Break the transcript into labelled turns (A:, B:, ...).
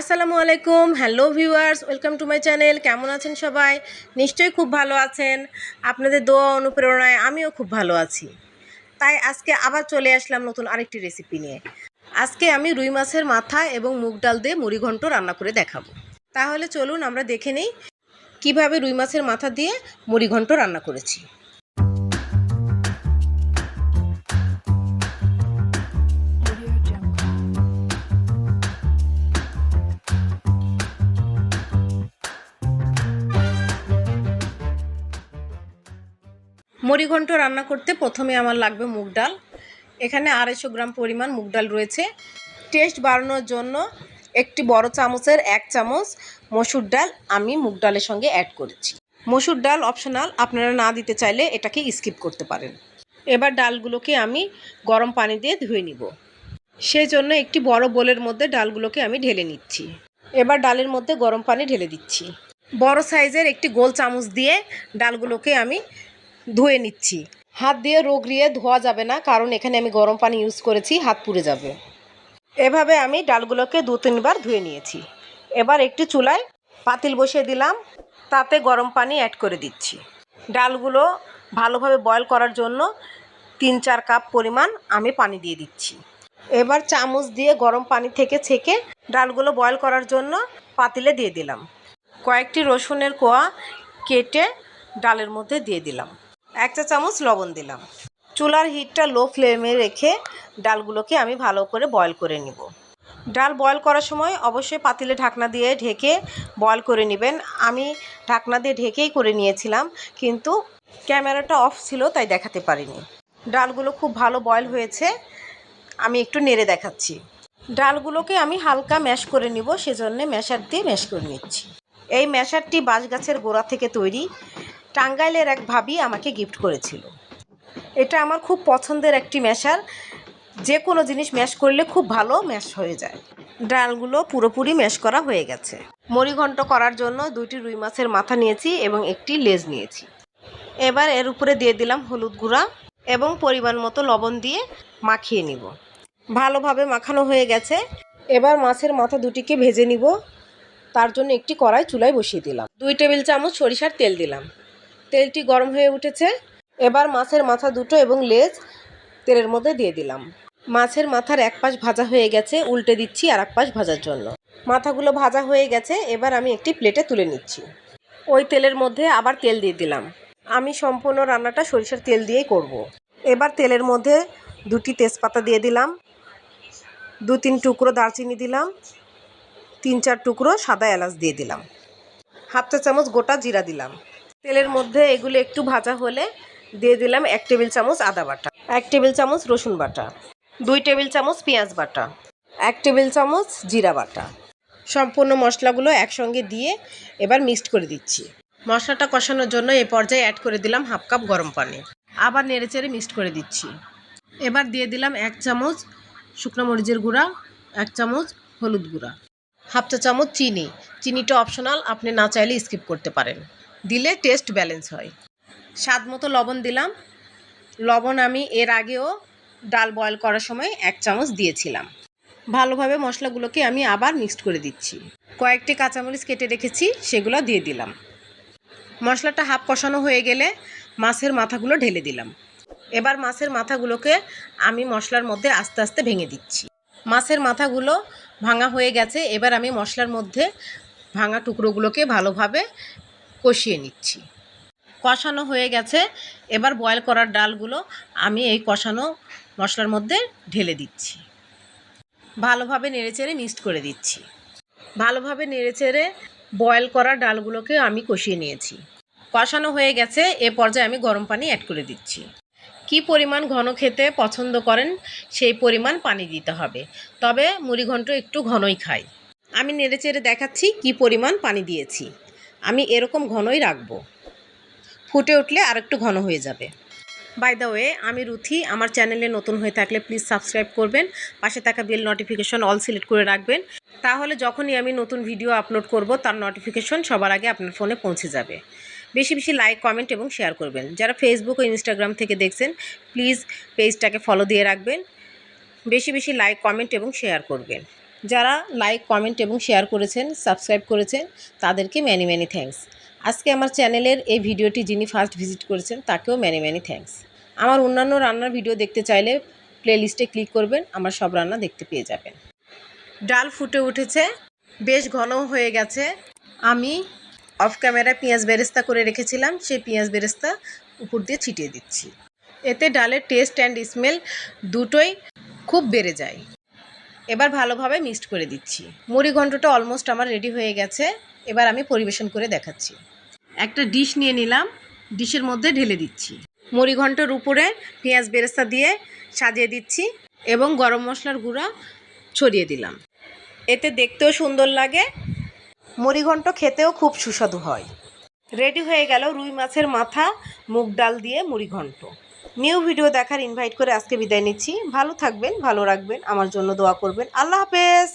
A: আসসালামু আলাইকুম। Hello viewers welcome to my channel কেমন আছেন সবাই? নিশ্চয়ই খুব ভালো আছেন। আপনাদের দোয়া অনুপ্রেরণায় আমিও খুব ভালো আছি। তাই আজকে আবার চলে আসলাম নতুন আরেকটি রেসিপি নিয়ে। আজকে আমি রুই মাছের মাথা এবং মুগ ডাল দিয়ে মুড়িঘণ্ট রান্না করে দেখাবো। তাহলে চলুন আমরা দেখে নিই কীভাবে রুই মাছের মাথা দিয়ে মুড়িঘণ্ট রান্না করেছি। মুড়িঘণ্ট রান্না করতে প্রথমে আমার লাগবে মুগ ডাল। এখানে আড়াইশো গ্রাম পরিমাণ মুগ ডাল রয়েছে। টেস্ট বাড়ানোর জন্য একটি বড় চামচের এক চামচ মসুর ডাল আমি মুগ ডালের সঙ্গে অ্যাড করেছি। মসুর ডাল অপশনাল আপনারা না দিতে চাইলে এটাকে স্কিপ করতে পারেন। এবার ডালগুলোকে আমি গরম পানি দিয়ে ধুয়ে নিব। সেই জন্য একটি বড় বোলের মধ্যে ডালগুলোকে আমি ঢেলে নিচ্ছি। এবার ডালের মধ্যে গরম পানি ঢেলে দিচ্ছি। বড় সাইজের একটি গোল চামচ দিয়ে ডালগুলোকে আমি ধুয়ে নিচ্ছি। হাত দিয়ে রোগড়িয়ে ধোয়া যাবে না, কারণ এখানে আমি গরম পানি ইউজ করেছি, হাত পুড়ে যাবে। এভাবে আমি ডালগুলোকে দু তিনবার ধুয়ে নিয়েছি। এবার একটি চুলায় পাতিল বসিয়ে দিলাম, তাতে গরম পানি অ্যাড করে দিচ্ছি। ডালগুলো ভালোভাবে বয়ল করার জন্য তিন চার কাপ পরিমাণ আমি পানি দিয়ে দিচ্ছি। এবার চামচ দিয়ে গরম পানি থেকে ছেঁকে ডালগুলো বয়ল করার জন্য পাতিলে দিয়ে দিলাম। কয়েকটি রসুনের কোয়া কেটে ডালের মধ্যে দিয়ে দিলাম। এক চা চামচ লবণ দিলাম। চুলার হিটটা লো ফ্লেমে রেখে ডালগুলোকে আমি ভালো করে বয়ল করে নিব। ডাল বয়ল করার সময় অবশ্যই পাতিলে ঢাকনা দিয়ে ঢেকে বয়ল করে নেবেন। আমি ঢাকনা দিয়ে ঢেকেই করে নিয়েছিলাম, কিন্তু ক্যামেরাটা অফ ছিল, তাই দেখাতে পারিনি। ডালগুলো খুব ভালো বয়ল হয়েছে, আমি একটু নেড়ে দেখাচ্ছি। ডালগুলোকে আমি হালকা ম্যাশ করে নিব, সেজন্য ম্যাশার দিয়ে ম্যাশ করে নিচ্ছি। এই ম্যাশারটি বাঁশ গাছের গোড়া থেকে তৈরি। টাঙ্গাইলের এক ভাবি আমাকে গিফট করেছিল। এটা আমার খুব পছন্দের একটি ম্যাশার যে কোনো জিনিস ম্যাশ করলে খুব ভালো ম্যাশ হয়ে যায়। ডালগুলো পুরোপুরি ম্যাশ করা হয়ে গেছে। মরিঘণ্ট করার জন্য দুইটি রুই মাছের মাথা নিয়েছি এবং একটি লেজ নিয়েছি। এবার এর উপরে দিয়ে দিলাম হলুদ গুঁড়া এবং পরিমাণ মতো লবণ দিয়ে মাখিয়ে নিব। ভালোভাবে মাখানো হয়ে গেছে। এবার মাছের মাথা দুটিকে ভেজে নিব। তার জন্য একটি কড়াই চুলায় বসিয়ে দিলাম। দুই টেবিল চামচ সরিষার তেল দিলাম। তেলটি গরম হয়ে উঠেছে। এবার মাছের মাথা দুটো এবং লেজ তেলের মধ্যে দিয়ে দিলাম। মাছের মাথার এক পাশ ভাজা হয়ে গেছে, উল্টে দিচ্ছি আর এক পাশ ভাজার জন্য। মাথাগুলো ভাজা হয়ে গেছে, এবার আমি একটি প্লেটে তুলে নিচ্ছি। ওই তেলের মধ্যে আবার তেল দিয়ে দিলাম। আমি সম্পূর্ণ রান্নাটা সরিষার তেল দিয়েই করব। এবার তেলের মধ্যে দুটি তেজপাতা দিয়ে দিলাম। দু তিন টুকরো দারচিনি দিলাম। তিন চার টুকরো সাদা এলাচ দিয়ে দিলাম। হাফ চা চামচ গোটা জিরা দিলাম। তেলের মধ্যে এগুলো একটু ভাজা হলে দিয়ে দিলাম এক টেবিল চামচ আদা বাটা, এক টেবিল চামচ রসুন বাটা, দুই টেবিল চামচ পেঁয়াজ বাটা, এক টেবিল চামচ জিরা বাটা। সম্পূর্ণ মশলাগুলো একসঙ্গে দিয়ে এবার মিক্সড করে দিচ্ছি। মশলাটা কষানোর জন্য এ পর্যায়ে অ্যাড করে দিলাম হাফ কাপ গরম পানি। আবার নেড়েচেড়ে মিক্সড করে দিচ্ছি। এবার দিয়ে দিলাম এক চামচ শুকনো মরিচের গুঁড়া, এক চামচ হলুদ গুঁড়া, হাফ চা চামচ চিনি। চিনিটা অপশনাল আপনি না চাইলে স্কিপ করতে পারেন। দিলে টেস্ট ব্যালেন্স হয়। স্বাদ মতো লবণ দিলাম। লবণ আমি এর আগেও ডাল বয়েল করার সময় এক চামচ দিয়েছিলাম। ভালোভাবে মশলাগুলোকে আমি আবার মিক্সড করে দিচ্ছি। কয়েকটি কাঁচামরিচ কেটে রেখেছি, সেগুলো দিয়ে দিলাম। মশলাটা হাফ কষানো হয়ে গেলে মাছের মাথাগুলো ঢেলে দিলাম। এবার মাছের মাথাগুলোকে আমি মশলার মধ্যে আস্তে আস্তে ভেঙে দিচ্ছি। মাছের মাথাগুলো ভাঙা হয়ে গেছে, এবার আমি মশলার মধ্যে ভাঙা টুকরোগুলোকে ভালোভাবে কষিয়ে নিচ্ছি। কষানো হয়ে গেছে। এবার বয়েল করার ডালগুলো আমি এই কষানো মশলার মধ্যে ঢেলে দিচ্ছি। ভালোভাবে নেড়েচেড়ে মিক্সড করে দিচ্ছি। ভালোভাবে নেড়েচেড়ে বয়েল করা ডালগুলোকে আমি কষিয়ে নিয়েছি। কষানো হয়ে গেছে। এ পর্যায়ে আমি গরম পানি অ্যাড করে দিচ্ছি। কি পরিমাণ ঘন খেতে পছন্দ করেন, সেই পরিমাণ পানি দিতে হবে। তবে মুড়িঘণ্ট একটু ঘনই খাই। আমি নেড়েচেড়ে দেখাচ্ছি কি পরিমাণ পানি দিয়েছি। আমি এরকম ঘনই রাখব। ফুটে উঠলে আর একটু ঘন হয়ে যাবে। বাই দ্য ওয়ে আমি রুথি, আমার চ্যানেলে নতুন হয়ে থাকলে প্লিজ সাবস্ক্রাইব করবেন। পাশে থাকা বেল নোটিফিকেশন অল সিলেক্ট করে রাখবেন। তাহলে যখনই আমি নতুন ভিডিও আপলোড করব, তার নোটিফিকেশন সবার আগে আপনার ফোনে পৌঁছে যাবে। বেশি বেশি লাইক কমেন্ট এবং শেয়ার করবেন। যারা ফেসবুক ও ইনস্টাগ্রাম থেকে দেখছেন প্লিজ পেজটাকে ফলো দিয়ে রাখবেন। বেশি বেশি লাইক কমেন্ট এবং শেয়ার করবেন। যারা লাইক কমেন্ট এবং শেয়ার করেছেন সাবস্ক্রাইব করেছেন, তাদেরকে ম্যানি ম্যানি থ্যাঙ্কস আজকে আমার চ্যানেলের এই ভিডিওটি যিনি ফার্স্ট ভিজিট করেছেন, তাকেও ম্যানি ম্যানি থ্যাঙ্কস আমার অন্যান্য রান্নার ভিডিও দেখতে চাইলে প্লেলিস্টে ক্লিক করবেন, আমার সব রান্না দেখতে পেয়ে যাবেন। ডাল ফুটে উঠেছে, বেশ ঘন হয়ে গেছে। আমি অফ ক্যামেরায় পেঁয়াজ বেরেস্তা করে রেখেছিলাম, সেই পেঁয়াজ বেরেস্তা উপর দিয়ে ছিটিয়ে দিচ্ছি। এতে ডালের টেস্ট অ্যান্ড স্মেল দুটোই খুব বেড়ে যায়। এবার ভালোভাবে মিক্সড করে দিচ্ছি। মুড়ি ঘন্টটা অলমোস্ট আমার রেডি হয়ে গেছে। এবার আমি পরিবেশন করে দেখাচ্ছি। একটা ডিশ নিয়ে নিলাম। ডিশের মধ্যে ঢেলে দিচ্ছি। মুড়ি ঘন্টের উপরে পেঁয়াজ বেরেস্তা দিয়ে সাজিয়ে দিচ্ছি এবং গরম মশলার গুঁড়া ছড়িয়ে দিলাম। এতে দেখতেও সুন্দর লাগে। মুড়ি মুড়িঘণ্ট খেতেও খুব সুস্বাদু হয়। রেডি হয়ে গেল রুই মাছের মাথা, মুগ ডাল দিয়ে মুড়িঘণ্ট নিউ ভিডিও দেখার ইনভাইট করে আজকে বিদায় নিচ্ছি। ভালো থাকবেন, ভালো রাখবেন, আমার জন্য দোয়া করবেন। আল্লাহ হাফেজ!